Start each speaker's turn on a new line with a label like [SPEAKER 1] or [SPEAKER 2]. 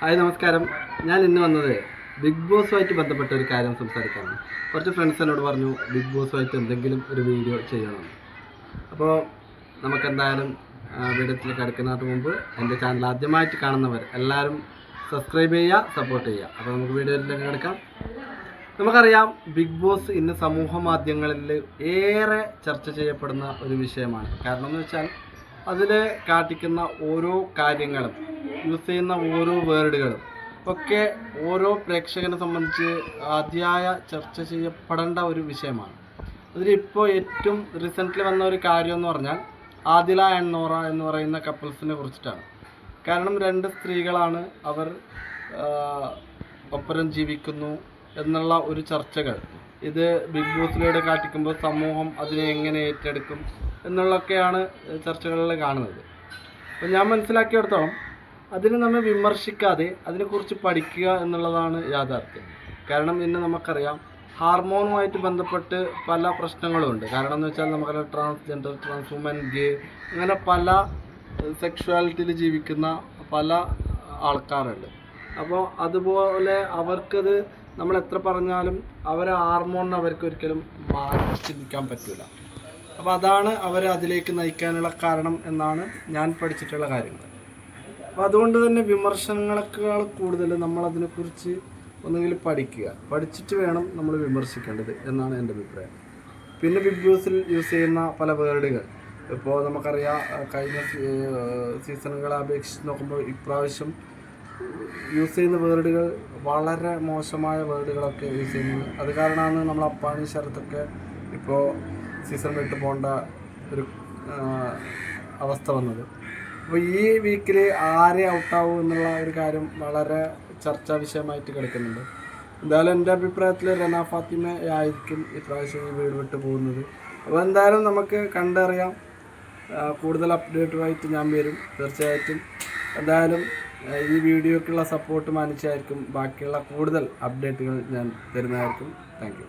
[SPEAKER 1] Hi നമസ്കാരം. ഞാൻ ഇന്ന് വന്നത് ബിഗ് ബോസുമായിട്ട് ബന്ധപ്പെട്ട ഒരു കാര്യം സംസാരിക്കാനാണ്. കുറച്ച് ഫ്രണ്ട്സ് എന്നോട് പറഞ്ഞു ബിഗ് ബോസുമായിട്ട് എന്തെങ്കിലും ഒരു വീഡിയോ ചെയ്യണം. അപ്പോൾ നമുക്കെന്തായാലും വീഡിയോത്തിൽ കിടക്കുന്നതിന് മുമ്പ് എന്റെ ചാനൽ ആദ്യമായിട്ട് കാണുന്നവർ എല്ലാവരും സബ്സ്ക്രൈബ് ചെയ്യുക സപ്പോർട്ട് ചെയ്യുക. അപ്പോൾ നമുക്ക് വീഡിയോയിലേക്ക് കിടക്കാം. നമുക്കറിയാം ബിഗ് ബോസ് ഇന്ന് സമൂഹ മാധ്യമങ്ങളിൽ ഏറെ ചർച്ച ചെയ്യപ്പെടുന്ന ഒരു വിഷയമാണ്. കാരണം എന്ന് വെച്ചാൽ അതിൽ കാട്ടിക്കുന്ന ഓരോ കാര്യങ്ങളും യൂസ് ചെയ്യുന്ന ഓരോ വേർഡുകളും ഒക്കെ ഓരോ പ്രേക്ഷകനെ സംബന്ധിച്ച് അതിയായ ചർച്ച ചെയ്യപ്പെടേണ്ട ഒരു വിഷയമാണ്. അതിലിപ്പോൾ ഏറ്റവും റീസെന്റ്ലി വന്ന ഒരു കാര്യം എന്ന് പറഞ്ഞാൽ ആദില ആൻഡ് നോറ എന്ന് പറയുന്ന കപ്പിൾസിനെ കുറിച്ചിട്ടാണ്. കാരണം രണ്ട് സ്ത്രീകളാണ് അവർ ഒപ്പരം ജീവിക്കുന്നു എന്നുള്ള ഒരു ചർച്ചകൾ. ഇത് ബിഗ് ബോസിലൂടെ കാട്ടിക്കുമ്പോൾ സമൂഹം അതിനെ എങ്ങനെ ഏറ്റെടുക്കും എന്നുള്ളതൊക്കെയാണ് ചർച്ചകളിൽ കാണുന്നത്. അപ്പം ഞാൻ മനസ്സിലാക്കിയിടത്തോളം അതിനെ നമ്മൾ വിമർശിക്കാതെ അതിനെക്കുറിച്ച് പഠിക്കുക എന്നുള്ളതാണ് യാഥാർത്ഥ്യം. കാരണം ഇന്ന് നമുക്കറിയാം ഹാർമോണുമായിട്ട് ബന്ധപ്പെട്ട് പല പ്രശ്നങ്ങളും ഉണ്ട് കാരണം എന്ന് വെച്ചാൽ നമുക്കറിയാം ട്രാൻസ്ജെൻഡർ ട്രാൻസ് ട്രാൻസ്വുമൻ ഗേ അങ്ങനെ പല സെക്ഷുവാലിറ്റിയിൽ ജീവിക്കുന്ന പല ആൾക്കാരുണ്ട്. അപ്പോൾ അതുപോലെ അവർക്കത് നമ്മൾ എത്ര പറഞ്ഞാലും അവരെ ഹാർമോണിന് അവർക്ക് ഒരിക്കലും മാറ്റി ചിന്തിക്കാൻ പറ്റില്ല അപ്പോൾ അതാണ് അവരെ അതിലേക്ക് നയിക്കാനുള്ള കാരണം എന്നാണ് ഞാൻ പഠിച്ചിട്ടുള്ള കാര്യങ്ങൾ. അപ്പോൾ അതുകൊണ്ട് തന്നെ വിമർശനങ്ങളെക്കാൾ കൂടുതൽ നമ്മൾ അതിനെക്കുറിച്ച് ഒന്നുകിൽ പഠിക്കുക. പഠിച്ചിട്ട് വേണം നമ്മൾ വിമർശിക്കേണ്ടത് എന്നാണ് എന്റെ അഭിപ്രായം. പിന്നെ ബിഗ് ബോസിൽ യൂസ് ചെയ്യുന്ന പല വേർഡുകൾ. ഇപ്പോൾ നമുക്കറിയാം കഴിഞ്ഞ സീസണുകളെ അപേക്ഷിച്ച് നോക്കുമ്പോൾ ഇപ്രാവശ്യം യൂസ് ചെയ്യുന്ന വേർഡുകൾ വളരെ മോശമായ വേർഡുകളൊക്കെ യൂസ് ചെയ്യുന്നത് അത് കാരണമാണ് നമ്മൾ അപ്പാണി ശരത്തൊക്കെ ഇപ്പോൾ സീസൺ വിട്ട് പോകേണ്ട ഒരു അവസ്ഥ വന്നത്. അപ്പോൾ ഈ വീക്കിൽ ആരെ ഔട്ടാവും എന്നുള്ള ഒരു കാര്യം വളരെ ചർച്ചാ വിഷയമായിട്ട് കിടക്കുന്നുണ്ട് എന്തായാലും എന്റെ അഭിപ്രായത്തിൽ റന ഫാത്തിമ ആയിരിക്കും ഇപ്രാവശ്യം ഈ വീട് വിട്ട് പോകുന്നത്. അപ്പോൾ എന്തായാലും നമുക്ക് കണ്ടറിയാം. കൂടുതൽ അപ്ഡേറ്റുമായിട്ട് ഞാൻ വരും തീർച്ചയായിട്ടും. എന്തായാലും ഈ വീഡിയോക്കുള്ള സപ്പോർട്ട് മാനിച്ചായിരിക്കും. ബാക്കിയുള്ള കൂടുതൽ അപ്ഡേറ്റുകൾ ഞാൻ തരുന്നതായിരിക്കും. താങ്ക്